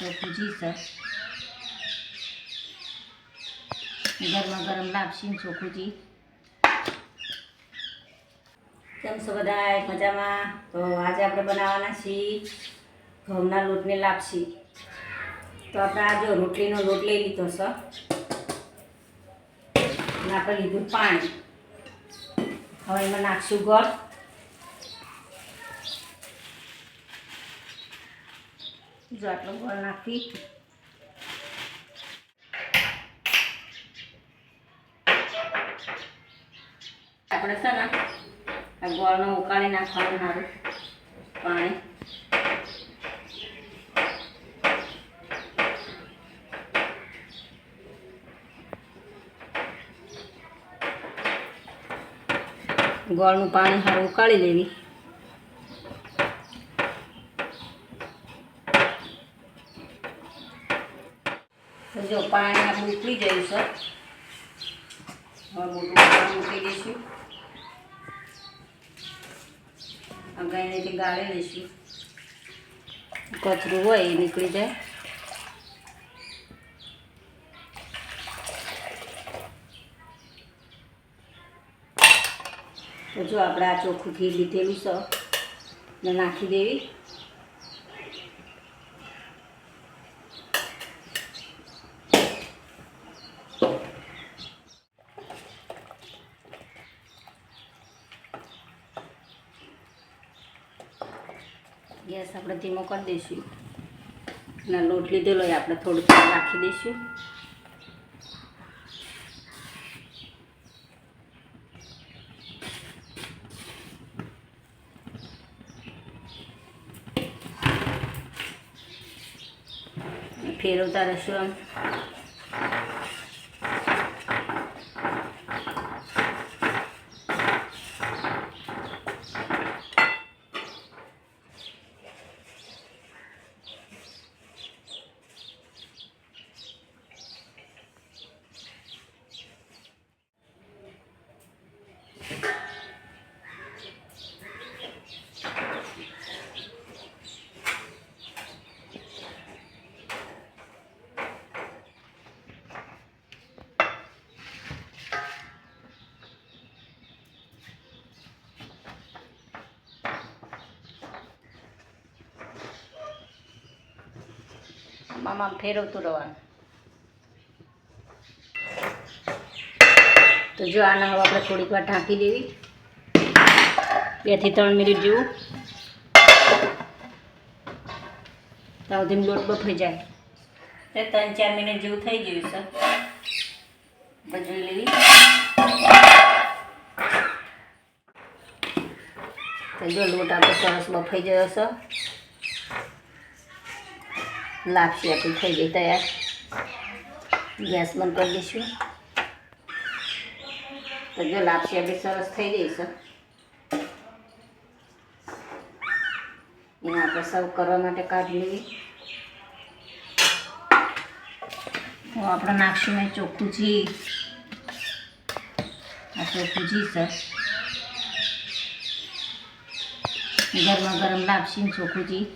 ચોખ્ખું જી છે ગરમા ગરમ લાપસી ને ચોખ્ખું જી કેમ છો બધા મજામાં? તો આજે આપણે બનાવવાના છીએ ઘઉંના લોટની લાપસી. તો આપણે આ રોટલીનો લોટ લઈ લીધો છે. આપણે લીધું પાણી. હવે એમાં નાખશું ગોળ જો ગોળ નાખી. આપણે છે ને આ ગોળને ઉકાળી નાખવાનું સારું પાણી. ગોળનું પાણી સારું ઉકાળી લેવી તો જો પાણી આપણું ઉકળી ગયું છે. પાણી મૂકી દઈશું. આ ગાયનેથી ગાળી લઈશું. કચરું હોય એ નીકળી જાય. તો જો આપણે આ ચોખ્ખું ઘી લીધેલું છે. નાખી દેવી. ગેસ આપણે ધીમો કરી દઈશું. અને લોટ લીધેલો હોય આપણે થોડું નાખી દઈશું. ફેરવતા રહેશું આમ. આમ ફેરવતું રહેવાનું. તો જો આને હવે આપણે થોડીક વાર ઢાંકી દેવી. બેથી ત્રણ મિનિટ જેવું. ત્યાં સુધી લોટ બફાઈ જાય. તો ત્રણ ચાર મિનિટ જેવું થઈ ગયું સર ભજવી લેવી. તો જો લોટ આપણે સરસ બફાઈ ગયો છે. લાપસી આપણી થઈ ગઈ તૈયાર. ગેસ બંધ કરી દઈશું. તો જો લાપસી આપણી સરસ થઈ ગઈ છે. એને આપણે સર્વ કરવા માટે કાઢી લેવી તો આપણે નાખશું મેં ચોખ્ખું ઘી. આ ચોખ્ખું ઘી સર ગરમા ગરમ લાપસી ચોખ્ખું ઘી.